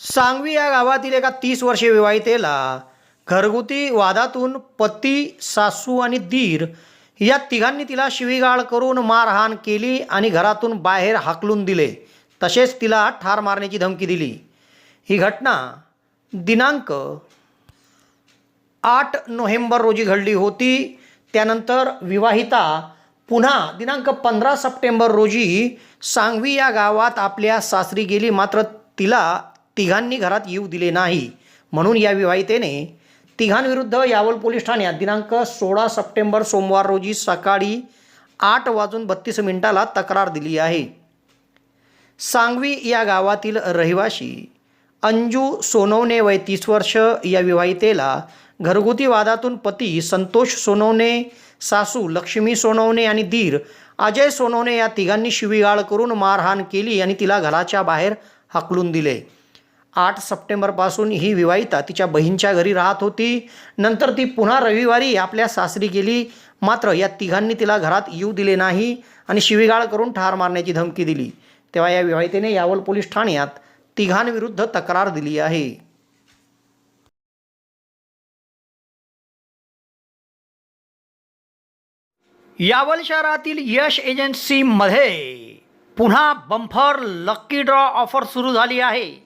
सांगवी या गावातील एका तीस वर्षीय विवाहितेला घरगुती वादातून पती सासू आणि दीर या तिघांनी तिला शिवीगाळ करून मारहाण केली आणि घरातून बाहेर हाकलून दिले. तसेच तिला ठार मारण्याची धमकी दिली. ही घटना दिनांक आठ नोव्हेंबर रोजी घडली होती. त्यानंतर विवाहिता पुन्हा दिनांक पंधरा सप्टेंबर रोजी सांगवी या गावात आपल्या सासरी गेली. मात्र तिला तिघांनी घरात येऊ दिले नाही. म्हणून या विवाहितेने तिघांविरुद्ध यावल पोलीस ठाण्यात दिनांक सोळा सप्टेंबर सोमवार रोजी सकाळी आठ वाजून बत्तीस मिनिटाला तक्रार दिली आहे. सांगवी या गावातील रहिवाशी अंजू सोनवणे वय तीस वर्ष या विवाहितेला घरगुती वादातून पती संतोष सोनवणे सासू लक्ष्मी सोनवणे आणि धीर अजय सोनवणे या तिघांनी शिवीगाळ करून मारहाण केली आणि तिला घराच्या बाहेर हाकलून दिले. आठ सप्टेंबरपासून ही विवाहिता तिच्या बहीणच्या घरी राहत होती. नंतर ती पुन्हा रविवारी आपल्या सासरी गेली. मात्र या तिघांनी तिला घरात येऊ दिले नाही आणि शिवीगाळ करून ठार मारण्याची धमकी दिली. तेव्हा या विवाहितेने यावल पोलीस ठाण्यात तिघांविरुद्ध तक्रार दिली आहे. यावल शहरातील यश एजन्सीमध्ये पुन्हा बंफर लक्की ड्रॉ ऑफर सुरू झाली आहे.